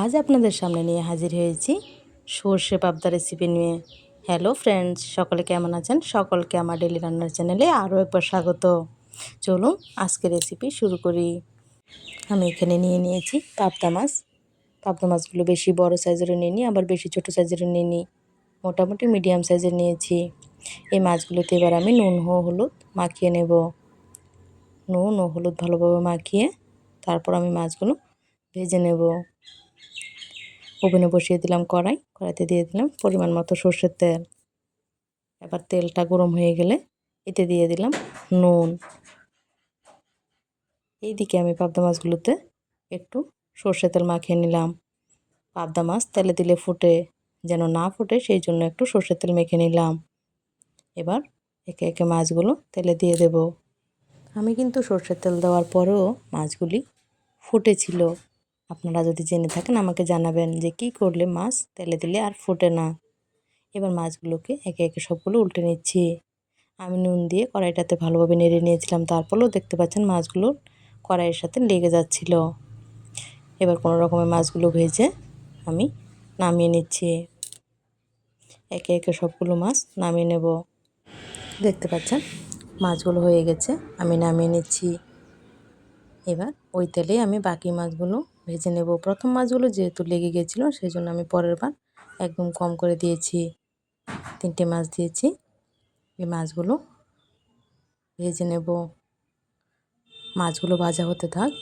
আজ আপনাদের সামনে নিয়ে হাজির হয়েছি সর্ষে পাবদা রেসিপি নিয়ে। হ্যালো ফ্রেন্ডস সকলে কেমন আছেন? সকলকে আমার ডেলি রান্নার চ্যানেলে আরও একবার স্বাগত। চলুন আজকে রেসিপি শুরু করি। আমি এখানে নিয়ে নিয়েছি পাবদা মাছ। পাবদা মাছগুলো বেশি বড় সাইজেরও নিয়ে নিই আবার বেশি ছোটো সাইজেরও নিয়ে নিই মোটামুটি মিডিয়াম সাইজের নিয়েছি। এই মাছগুলোতে এবার আমি নুন ও হলুদ মাখিয়ে নেব। নুন ও হলুদ ভালোভাবে মাখিয়ে তারপর আমি মাছগুলো ভেজে নেব। ওভেনে বসিয়ে দিলাম কড়াই। কড়াইতে দিয়ে দিলাম পরিমাণ মতো সর্ষের তেল। এবার তেলটা গরম হয়ে গেলে এতে দিয়ে দিলাম নুন। এইদিকে আমি পাবদা মাছগুলোতে একটু সর্ষের তেল মাখিয়ে নিলাম। পাবদা মাছ তেলে দিলে ফুটে, যেন না ফুটে সেই জন্য একটু সর্ষের তেল মেখে নিলাম। এবার একে একে মাছগুলো তেলে দিয়ে দেব। আমি কিন্তু সর্ষের তেল দেওয়ার পরেও মাছগুলি ফুটেছিল। আপনারা যদি জেনে থাকেন, আমাকে জানাবেন যে কি করলে মাছ তেলে দিলে আর ফোটে না। এবার মাছগুলোকে একে একে সবগুলো উল্টে নিচ্ছি। আমি নুন দিয়ে কড়াইটাতে ভালোভাবে নেড়ে নিয়েছিলাম, তারপরেও দেখতে পাচ্ছেন মাছগুলো কড়াইয়ের সাথে লেগে যাচ্ছিল। এবার কোনো রকমের মাছগুলো ভেজে আমি নামিয়ে নিচ্ছি। একে একে সবগুলো মাছ নামিয়ে নেব। দেখতে পাচ্ছেন, মাছগুলো হয়ে গেছে, আমি নামিয়ে নিচ্ছি। এবার ওই তেলেই আমি বাকি মাছগুলো ভেজে নেব। প্রথম মাছগুলো যেহেতু লেগে গেছিল সেই জন্য আমি পরের বার একদম কম করে দিয়েছি। তিনটে মাছ দিয়েছি। এই মাছগুলো ভেজে নেব। মাছগুলো ভাজা হতে থাক।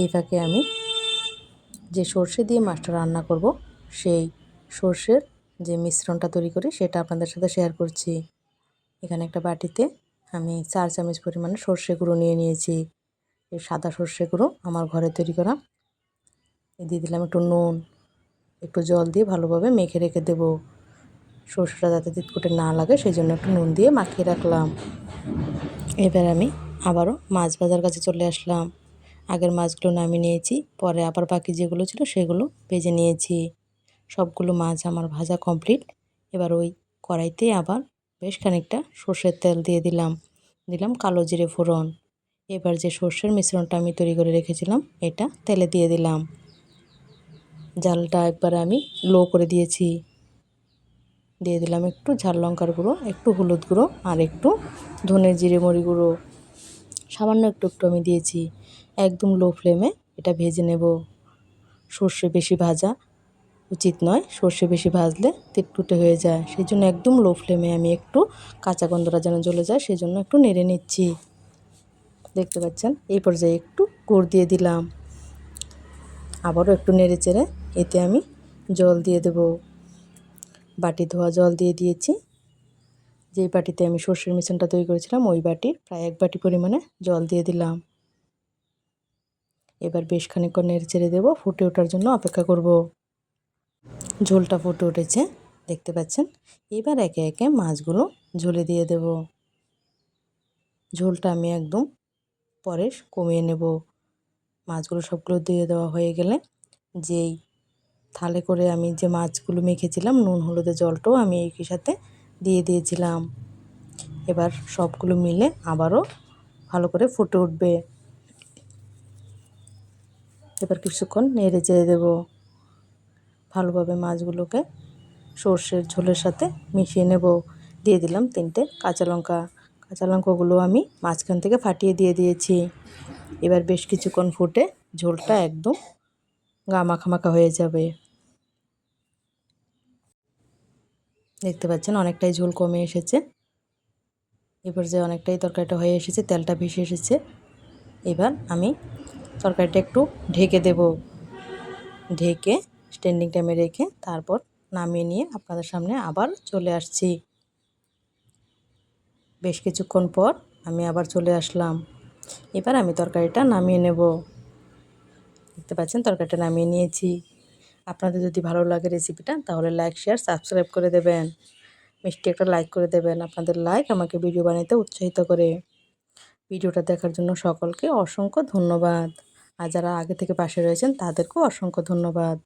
এই ফাঁকে আমি যে সর্ষে দিয়ে মাছটা রান্না করব, সেই সর্ষের যে মিশ্রণটা তৈরি করি, সেটা আপনাদের সাথে শেয়ার করছি। এখানে একটা বাটিতে আমি চার চামচ পরিমাণে সর্ষে গুঁড়ো নিয়ে নিয়েছি। এই সাদা সর্ষে গুঁড়ো আমার ঘরে তৈরি করা দিয়ে দিলাম একটু নুন, একটু জল দিয়ে ভালোভাবে মেখে রেখে দেব। সর্ষেটা যাতে তিতকুটে না লাগে, সেই জন্য একটু নুন দিয়ে মাখিয়ে রাখলাম। এবার আমি আবারও মাছ ভাজার কাছে চলে আসলাম। আগের মাছগুলো নামিয়ে নিয়েছি, পরে আবার বাকি যেগুলো ছিল সেগুলো ভেজে নিয়েছি। সবগুলো মাছ আমার ভাজা কমপ্লিট। এবার ওই কড়াইতে আবার বেশ খানিকটা সর্ষের তেল দিয়ে দিলাম। দিলাম কালো জিরে ফোড়ন। এবার যে সর্ষের মিশ্রণটা আমি তৈরি করে রেখেছিলাম, এটা তেলে দিয়ে দিলাম। জালটা একবারে আমি লো করে দিয়েছি। দিয়ে দিলাম একটু ঝাল লঙ্কার গুঁড়ো, একটু হলুদ গুঁড়ো আর একটু ধনে জিরে মরি গুঁড়ো। সামান্য একটু একটু আমি দিয়েছি। একদম লো ফ্লেমে এটা ভেজে নেব। সর্ষে বেশি ভাজা উচিত নয়। সর্ষে বেশি ভাজলে তিটকুটে হয়ে যায়। সেই জন্য একদম লো ফ্লেমে আমি একটু কাঁচা গন্ধটা যেন জ্বলে যায় সেই জন্য একটু নেড়ে নিচ্ছি। দেখতে পাচ্ছেন? এই পর্যায়ে একটু গুড় দিয়ে দিলাম। আবারও একটু নেড়ে চেড়ে এতে আমি জল দিয়ে দেব। বাটি ধোয়া জল দিয়ে দিয়েছি। যেই বাটিতে আমি সর্ষের মিশ্রণটা তৈরি করেছিলাম, ওই বাটির প্রায় এক বাটি পরিমাণে জল দিয়ে দিলাম। এবার বেশ খানিকক্ষণ নেড়ে চেড়ে দেবো, ফুটে ওঠার জন্য অপেক্ষা করব। ঝোলটা ফুটে উঠেছে, দেখতে পাচ্ছেন? এবার একে একে মাছগুলো ঝোলে দিয়ে দেব। ঝোলটা আমি একদম পরে কমিয়ে নেব। মাছগুলো সবগুলো দিয়ে দেওয়া হয়ে গেলে যেই থালে করে আমি যে মাছগুলো মেখেছিলাম, নুন হলুদের জলটাও আমি একই সাথে দিয়ে দিয়েছিলাম। এবার সবগুলো মিলে আবারও ভালো করে ফুটে উঠবে। এবার কিছুক্ষণ নেড়ে চেড়ে দেবো। ভালোভাবে মাছগুলোকে সর্ষের ঝোলের সাথে মিশিয়ে নেব। দিয়ে দিলাম তিনটে কাঁচা লঙ্কা। কাঁচা লঙ্কাগুলো আমি মাঝখান থেকে ফাটিয়ে দিয়ে দিয়েছি। এবার বেশ কিছুক্ষণ ফুটে ঝোলটা একদম গা মাখা মাখা হয়ে যাবে। দেখতে পাচ্ছেন অনেকটাই ঝোল কমে এসেছে। এবার যে অনেকটাই তরকারিটা হয়ে এসেছে, তেলটা ভেসে এসেছে। এবার আমি তরকারিটা একটু ঢেকে দেব। ঢেকে স্ট্যান্ডিং টাইমে রেখে তারপর নামিয়ে নিয়ে আপনাদের সামনে আবার চলে আসছি। বেশ কিছুক্ষণ পর আমি আবার চলে আসলাম। এবার আমি তরকারিটা নামিয়ে নেব। দেখতে পাচ্ছেন? তরকারিটা নামিয়ে নিয়েছি। আপনাদের যদি ভালো লাগে রেসিপিটা, তাহলে লাইক শেয়ার সাবস্ক্রাইব করে দেবেন। মিষ্টি একটা লাইক করে দেবেন। আপনাদের লাইক আমাকে ভিডিও বানাতে উৎসাহিত করে। ভিডিওটা দেখার জন্য সকলকে অসংখ্য ধন্যবাদ। আর যারা আগে থেকে পাশে রয়েছেন, তাদেরকেও অসংখ্য ধন্যবাদ।